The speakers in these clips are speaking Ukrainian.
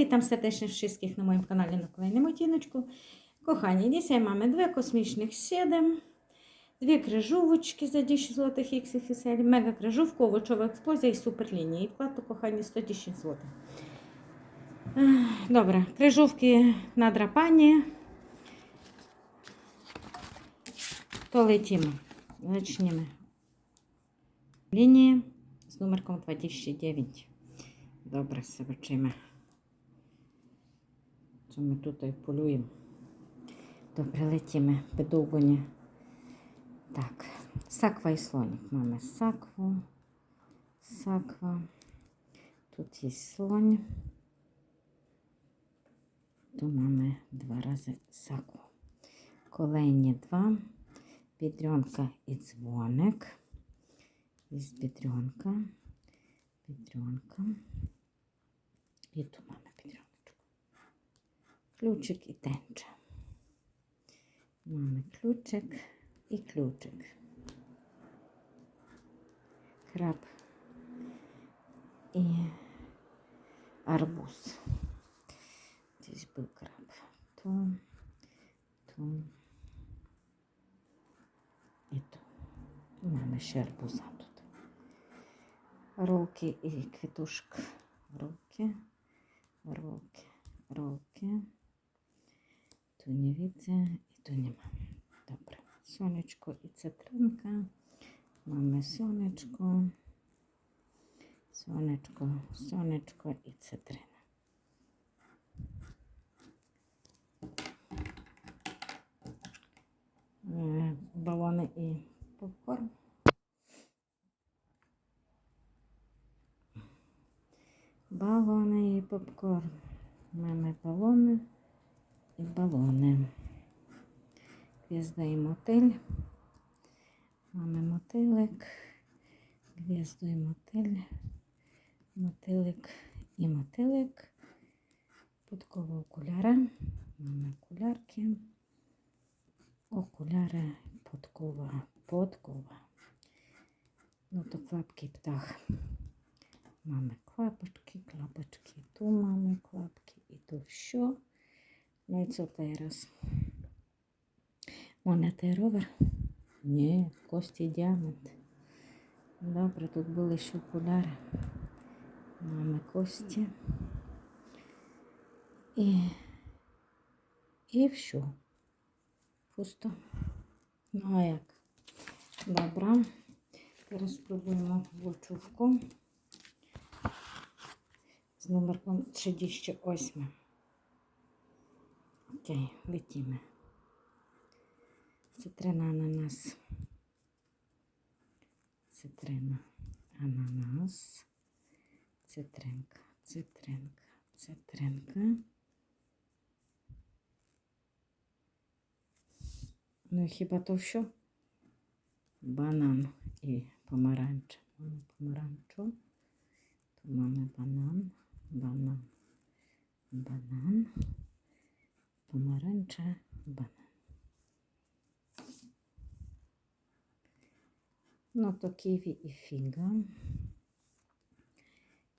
Witam serdecznie wszystkich na moim kanale na kolejnym odcineczku. Kochani, dzisiaj mamy dwie kosmicznych 7, dwie kryżóweczki za 10 zł XXL, mega kryżówka, овочова eksplozja i super linie. I wkład to, kochani, 110 zł. Dobra, kryżówki na drapanie. To lecimy. Zaczniemy. Лінії з номерком 29. Добре, zobaczymy. Co my tutaj polujemy. Добре, lecimy. Довго nie. Так, саква і слоник. Mamy сакву, саква. Тут є слонь. Tu mamy dwa razy сакву. Dwa. Biedronka i dzwonek. Jest biedronka. Biedronka. I tu mamy biedroneczkę. Kluczyk i tęcza. Mamy kluczyk i kluczyk. Krab i arbuz. Gdzieś był krab. Tu, tu i tu. I mamy ще арбуза тут. Руки і квітушка. Руки, руки, руки. Tu nie widzę i tu nie mam. Dobra. Słoneczko i cytrynka. Mamy słoneczko, słoneczko, słoneczko i cytryna. Е, Балони і попкорн. Балони і попкорн. Mamy балони і балони. Gwiazda i motyl. Mamy motylek, gwiazdu i motyl, motylek i motylek. Podkowa okuляра. Mamy okularki. Окуляри, подкова, подкова. Ну, то клапки птах. Mamy klapeczki, klapeczki. Tu mamy klapki i tu все. No i co teraz? Монети ровер? Ні, кості діамант. Добре, тут були ще окуляри. Mamy кості. І, і все. Пусто. Ну а як? Добре. Зараз спробуємо вольчувку з номерком 38. Окей, летімо. Цитрина ананас. Цитрина ананас. Цитринка, цитринка, цитринка. Ну, хіба то що? Банан і помаранча. Mamy помаранчу. Tu mamy banan, banan, banan, pomarańcze, banan. No to kiwi i figa.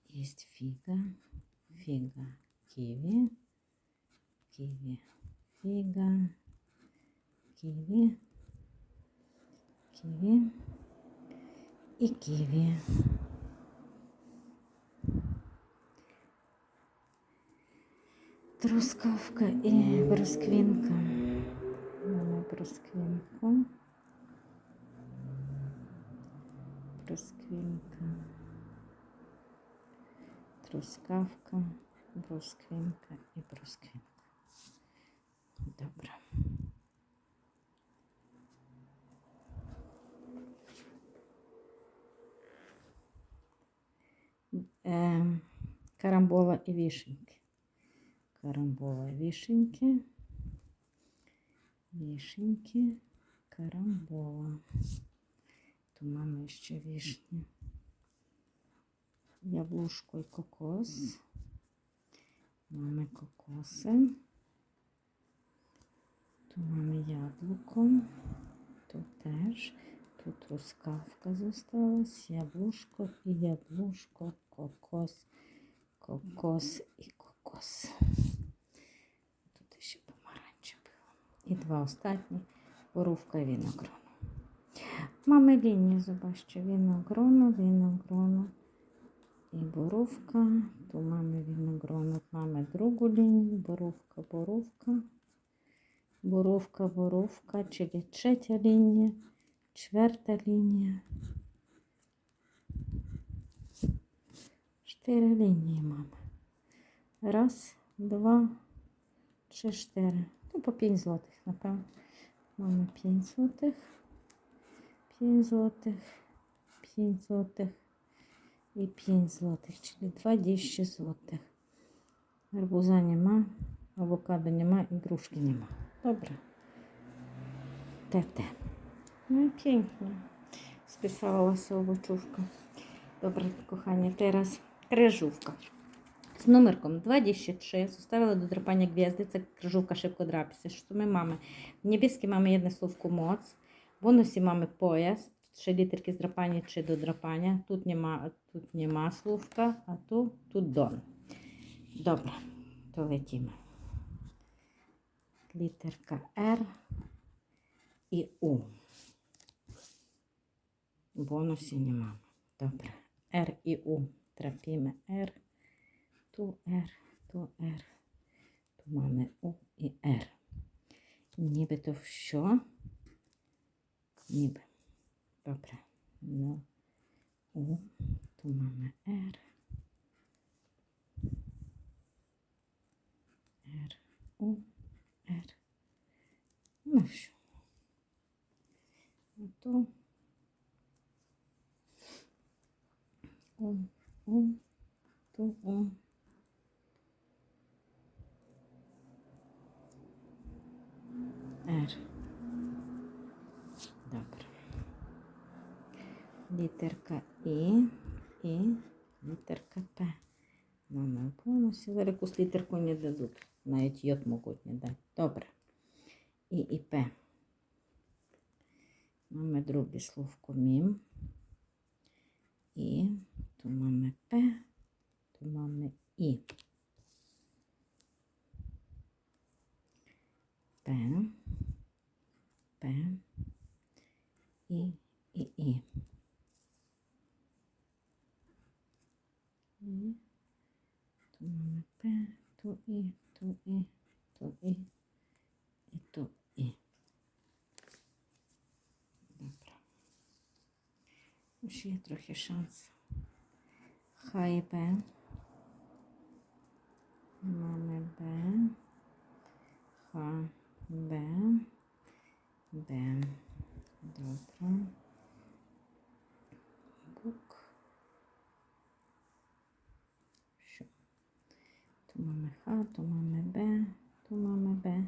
Jest figa, figa, kiwi, kiwi, figa, kiwi, kiwi i kiwi. Truskawka i brzoskwiንка. Mamy brzoskwinkę. Brzoskwinka. Truskawka, brzoskwinka i brzoskwinka. Dobra. Ем, Карамбола і вишеньки. Карамбола, вишеньки, вишеньки, карамбола. Tu mamy jeszcze wiśnie. Jabłuszko i kokos. Mamy kokosy. Tu mamy jabłko. Tu też. Tu truskawka została. Jabłuszko i jabłuszko, kokos, кокос і кокос. Тут ще помаранче було. І два останні борувка і виногрону. Mamy linię, zobaczcie, winogrono, winogrono i borówka. Tu mamy winogrono, mamy drugą linię, borówka, borówka, borówka, borówka, czyli trzecia linia, czwarta linia. Cztery linie mamy. Raz, dwa, trzy, To po 5 złotych na pewno. Mamy 5 złotych. 5 злотих, 5 злотих і 5 злотих, czyli 20 злотих. Гарбуза нема, авокадо нема і грушки нема. Добре. Те-те. Ну і pięknie. Spisałася овочушка. Добре, кохання, teraz крижувка. З номерком 23 zostawила do drapania gwiazdy, це szybko drapie. Що ми маємо? В небескі маємо jedне словко моц. В бонусі mamy пояс, 3 літерки з драпання чи до драпання. Тут нема, тут нема словка, а тут, тут дон. Добре, то летімо. Літерка R і У. Бонусі нема. Добре. R і У. Трапімо R. Ту R, ту R. Ту mamy У і R. Нібито що? Ніби. Добре. Ну, У. Ту mamy R. R. У. R. Ну що? А то. У. У. Ту У. R. Добре. Літерка І і літерка П. Мама в бонусі. Зараз якусь літерку не дадуть. Навіть йод можуть не дати. Добре. І і П. Mamy drugie słówko mim. I tu mamy P, tu mamy I. P, P i i i. I tu mamy P, tu i, tu i, tu i i tu i. Dobra. Już trochę szans. H i B. Mamy B, H, B. Б. Добре. Бук. Що? Tu mamy Х, tu mamy Б, tu mamy Б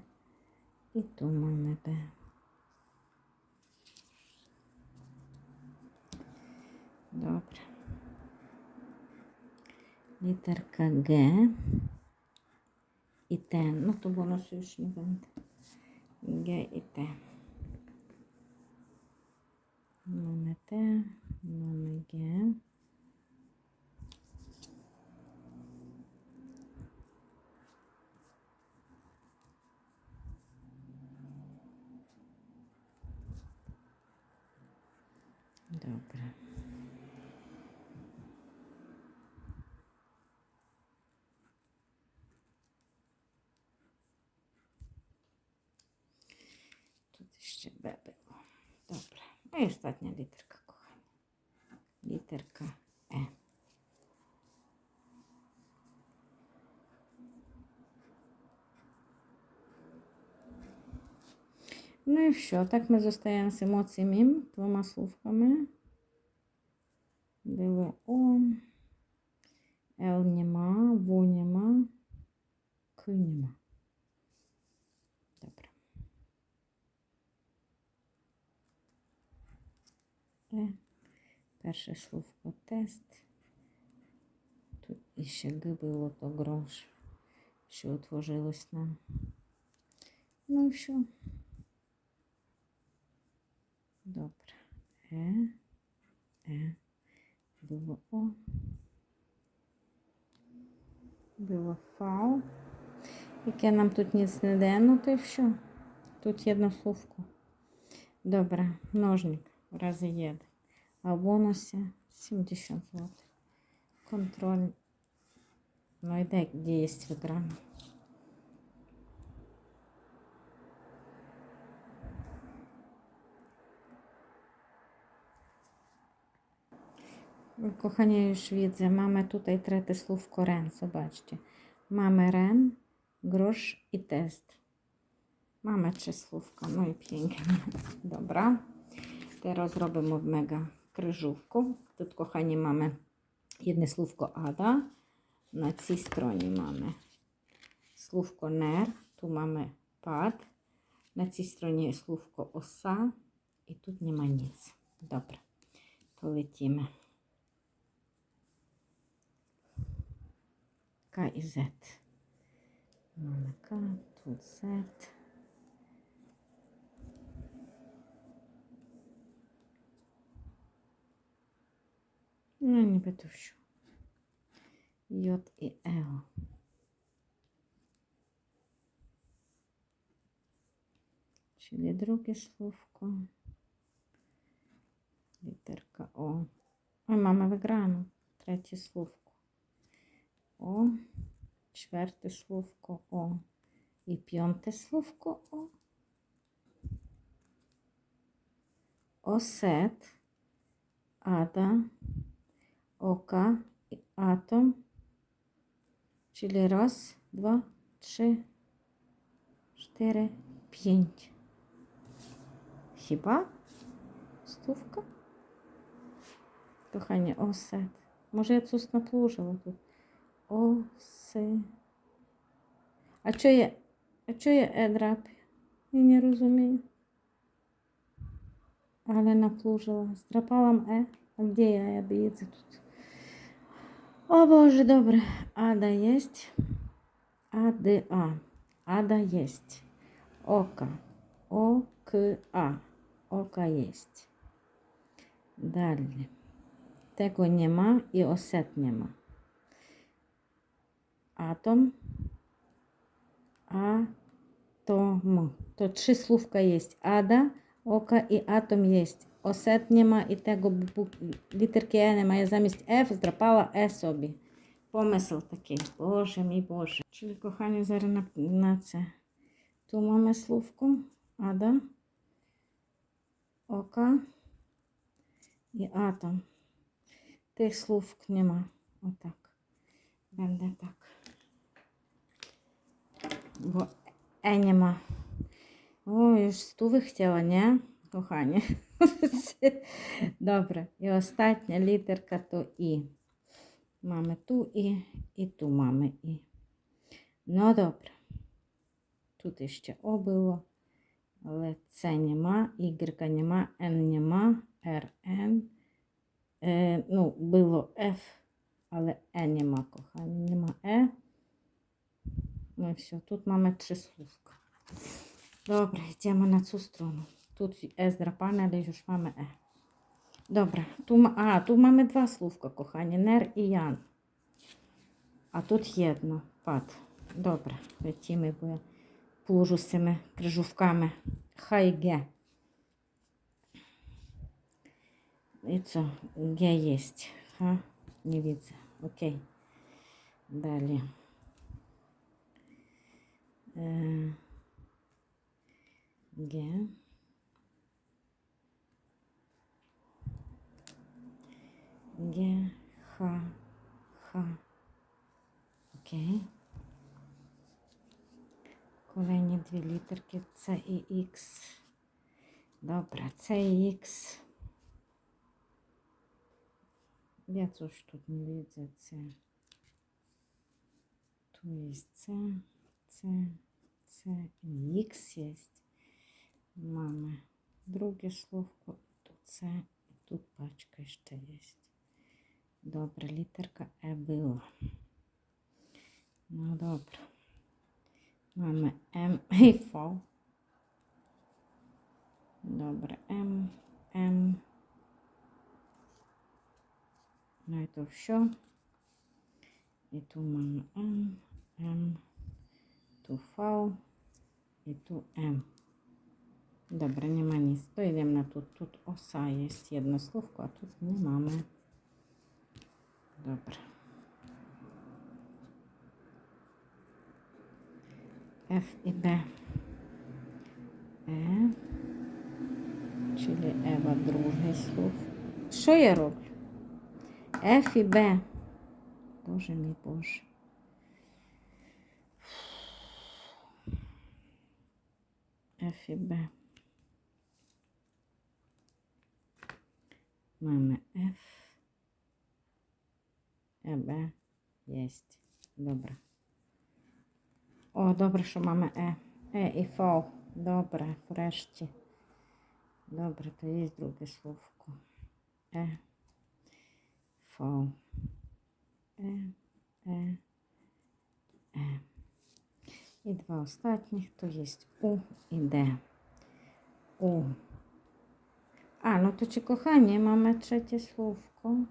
і tu mamy Б. Добре. Літерка Г і Т. Ну, то не буде. Г і Т. Mamy Т, mamy Г. Добре. Тут ще Б було. Добре. Ну і остання літерка, кохання. Літерка Е. Ну і що? Так ми zostajemy з емоціями двома словками. Було О. Л нема, Ву нема, К нема. Добре. Е. Перше словко тест. Тут іще Г то грош, що утворилось нам. Ну що? Добре. Е, Е. Було О. Було фау. Яке нам тут ніц не дає, ну то що? Тут одно словко. Добре, множник в рази є. А в бонусі 70 злотих. Контроль. Ну і де, де є виграна? Kochanie, już widzę, mamy tutaj tretє słówko ren, zobaczcie. Mamy ren, grosz i test. Mamy trzy słówka, no i pięknie. Dobra. Teraz robimy mega крижówку. Тут, kochani, mamy jedno słówko ada. Na цій stronie mamy słówko ner. Tu mamy pad. Na цій stronie jest słówko osa. I тут nie ma nic. Dobra. To lecimy. K i Z. Mamy K, tu Z. Nie będę wsiu. J i L. Czyli drugie słówko. Literka O. Oj, mamy wygraną. Trzecie słówko. О, четверте словко О. І п'яте словко О. Осет, ада, ока і атом. Czyli раз, два, три, чотири, п'ять. Хіба? Стувка? Кохання, осет. Може, я цус наплужила тут. Оси. А що є? А що є едрап? Я не розумію. Але наплужила. Здрапала е. А де я? Я боїться тут. О Боже, добре. Ада єсть. АДА. Ада єсть. Ока. ОКА. Ока єсть. Далі. Tego i oset nie ma. Атом. Атом. То trzy słówka jest. Ada, oka i atom jest. Осет нема і tego бу- літерки Е немає. Замість F здрапала Е собі. Помисел такий. Боже мій Боже. Czyli, kochani, зараз на, на це. Tu mamy słówko. Ada. Ока. І атом. Тих słówk нема. Отак. Będę tak. Bo E nie ma. O, już stówy chciała, nie? Kochanie. Добре. І остання літерка то І. Mamy tu І, і tu mamy І. Ну, добре. Тут іще О було. Але С нема, Y нема, N нема, R, N. Е, ну, було F, але Е нема, кохані. Нема Е. Ну і все. Тут trzy słówka. Dobra, idziemy na цю stronę. Тут Е але już mamy E. Dobra, tu, ma, a, tu mamy dwa słówka, kochani. Ner i Jan. A тут jedno. Pad. Dobra, lecimy, bo ja położę z tymi krzyżówkami. H i G. I co? G jest. H? Nie widzę. Ok. Dalej. E, G. G, H, H. Окей. Kolejні дві літерки С і Х. Добре, С і Х. Я coś тут не widzę. С. Tu jest C, C, C i X jest. Mamy drugie słówko, tu C i tu paczka jeszcze jest. Dobra, literka E była. No dobra. Mamy M i V. Dobra, M, M. No i to все. І ту маємо М, М, ту V і ту М. Добре, нема ніс. То йдемо на тут. Тут оса є одне словко, а тут не mamy. Добре. F і B. Е. Czyli Ева друге слово. Що я роблю? F і B. Боже мій Боже. F і B. Mamy F. ЕБ єсть. Добре. О, добре, що mamy Е. Е і Ф. Добре, врешті. Добре, то є друге словко. Е. Ф. Е. Е. Е. І два останніх, то є У і Д. У. А, ну то чи кохання, mamy trzecie słówko.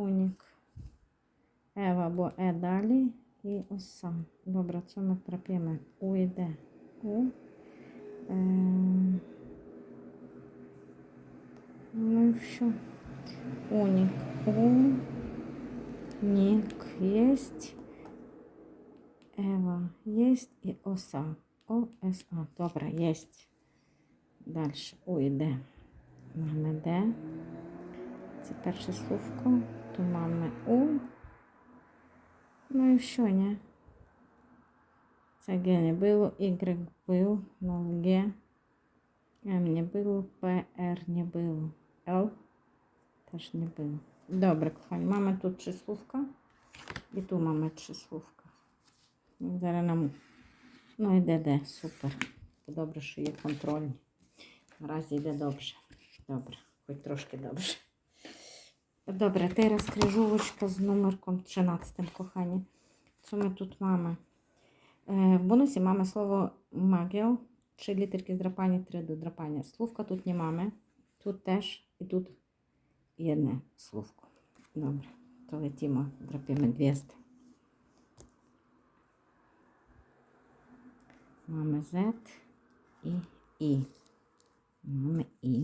Унік. Ева або Е далі і оса. Добре, це ми трапимо. У йде. У. Е... Ну що? Унік. У. Нік єсть. Ева єсть і оса. О, С, А. Добре, єсть. Далі У йде. Mamy Д. Це перше словко. То mamy У. Ну і що, ні? Це Г не було, Y був, ну Г. М не було, П, Р не було. Л теж не було. Добре, кохані, маємо тут три словка. І тут маємо три словка. Зараз нам, ну йде де, супер. Добре, що є контрольні. Наразі йде добре. Добре, хоч трошки добре. Добре, teraz крижовочка з номерком 13, кохані. Що ми тут маємо? Е, В бонусі маємо слово магіо, три літерки з драпання, три до драпання. Словка тут не маємо. Тут теж і тут єдне словко. Добре, то летимо, драпимо 200. Маємо Z і І. Маємо І.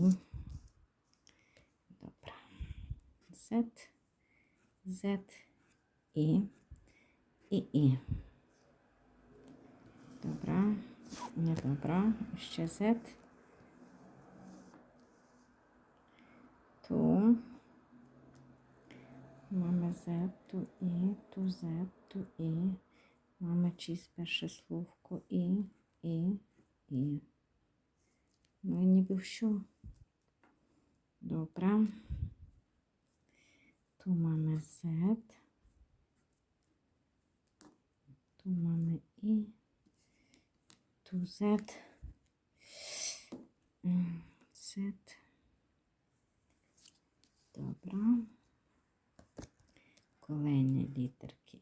Добре. Z, Z, І, і, І. Добре, не добре. Ще Z. Ту. Mamy Z, tu І, ту Z, ту І. Mamy чись перше словко І, І, І. Ну ніби що. Добре. Tu mamy Z. Tu mamy I. Tu Z. Mm, Z. Dobra. Kolejne literki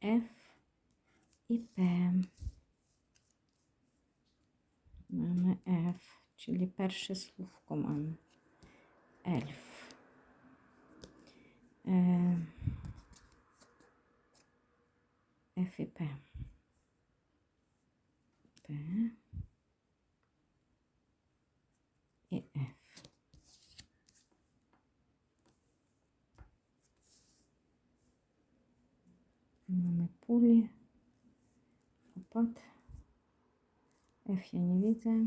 F i P. Mamy F, czyli pierwsze słówko mamy. Elf. Е, і П. П і Ф. Mamy puli, opad. F ja nie widzę.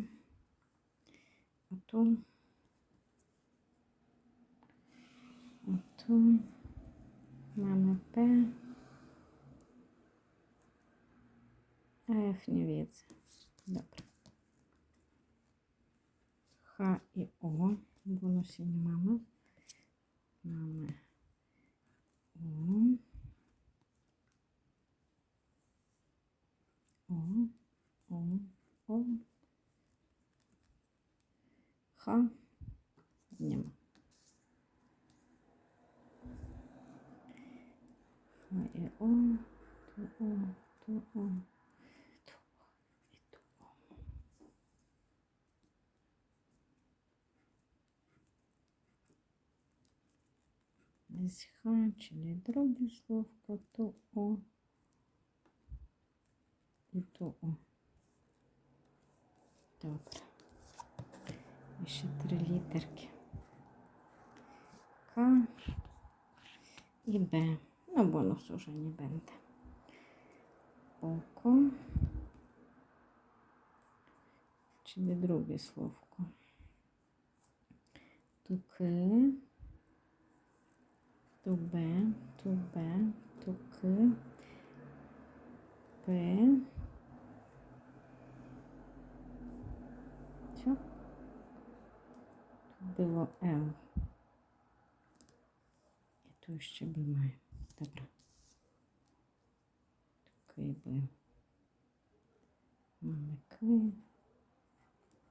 A tu М МП. АФ не в'ється. Добре. Х и О. бонусе не мама, мама О. О. О. О. Х. Нема. I tu O. десь Х, чи друге словко, то О. І то О. Добре. І ще три літерки. К і Б. Ну, бонус уже не буде. Око. Чи не друге словко? Туки. Тубе, тубе, туки. П. Що? Тут було Л. І то ще Б маю. Добре. Туки Б. Мами К.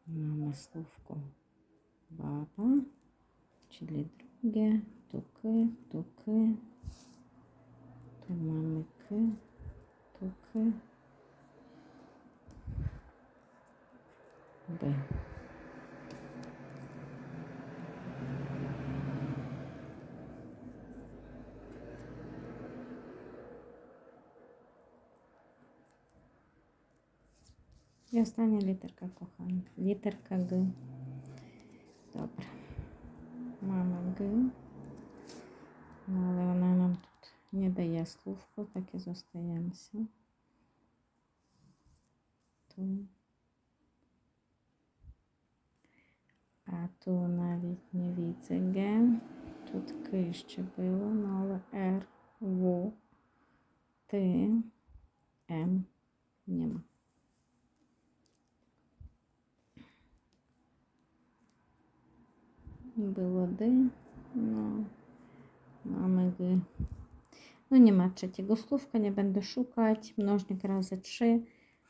Мами словко баба. Чили друге. Туки, туки. То мами К. Туки. Б. І остання літерка кохання. Літерка Г. Добре. Мама Г. Ну, але вона нам тут не дає словко, так і зостаємося. Ту. А ту навіть не віце Г. Тут К ще було, ну, але Р, В, Т, М нема. Було Д, no, mamy G. No nie ma trzeciego słówka, nie będę szukać. Mnożnik razy 3,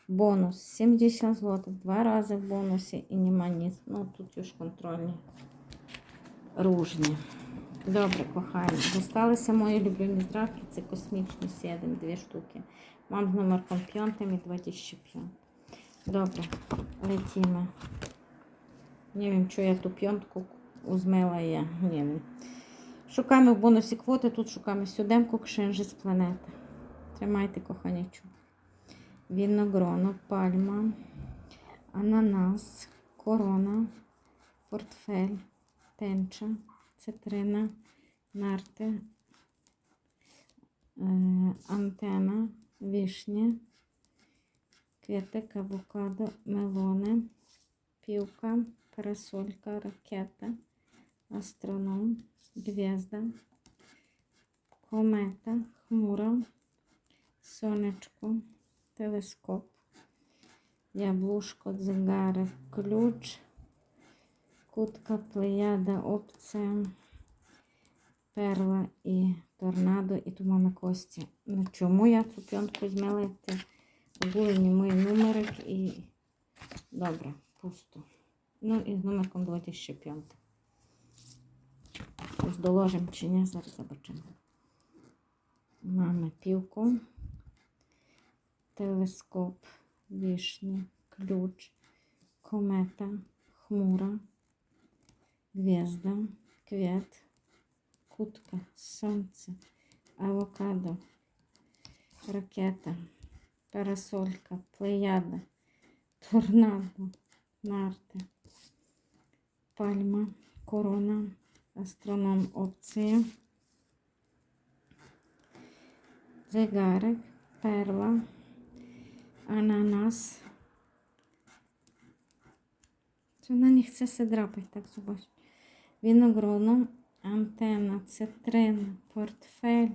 bonus 70 zł, dwa razy w bonusie i nie ma nic. No тут już kontrolnie różnie. Добре, кохані. Зосталися мої улюблені здравки. Це космічні 7, дві штуки. Мам з номерком 5 і 25. Добре, летімо. Не wiem, що я ту п'ятку узмила я. Не. Шукаємо в бонусі квоти, тут шукаємо сюдемку кшинжі з планети. Тримайте, коханячу. Віногроно, пальма, ананас, корона, портфель, тенча, цитрина, нарти, е, антена, вишня, квітик, авокадо, мелони, півка, парасолька, ракета, астроном, гвізда, комета, хмура, сонечко, телескоп, яблушко, дзигарик, ключ, кутка, плеяда, опція, перла і торнадо, і тут мами кості. Ну чому я цю п'янку зміла? Це були мої номерик і добре, пусто. Ну і з номерком 25. Ось доложимо чи ні, зараз забачимо. Мами півку, телескоп, вишня, ключ, комета, хмура, гвізда, квіт, кутка, сонце, авокадо, ракета, парасолька, плеяда, торнадо, нарти, пальма, корона, астроном опція, дзигарик, перла, ананас. Це вона не chce се драпати, так зубачить. Віногроно, антена, цитрина, портфель,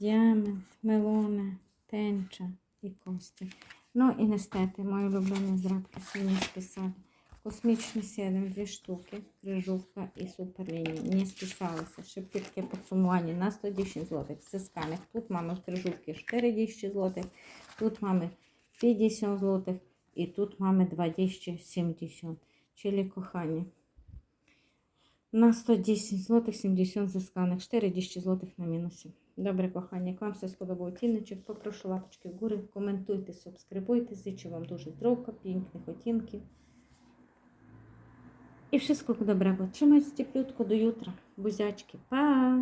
діамент, мелони, тенча і кості. Ну і нестети, мої улюблені зрабки сьогодні списали. Космічний 7, дві штуки, крижовка і суперлінії. Не списалися. Шепітки підсумування на 110 злотих. Це сканих. Тут маємо крижовки 40 злотих, тут маємо 50 злотих і тут маємо 270. Чилі кохані. На 110 злотих 70 зисканих, 40 злотих на мінусі. Добре, кохані, як вам все сподобав тіночок, попрошу лапочки вгору, коментуйте, субскрибуйте, зичу вам дуже здоров'я, пінкних оттінків. І wszystko dobrego. Trzymajcie cieplutko do jutra. Buziaczki. Pa!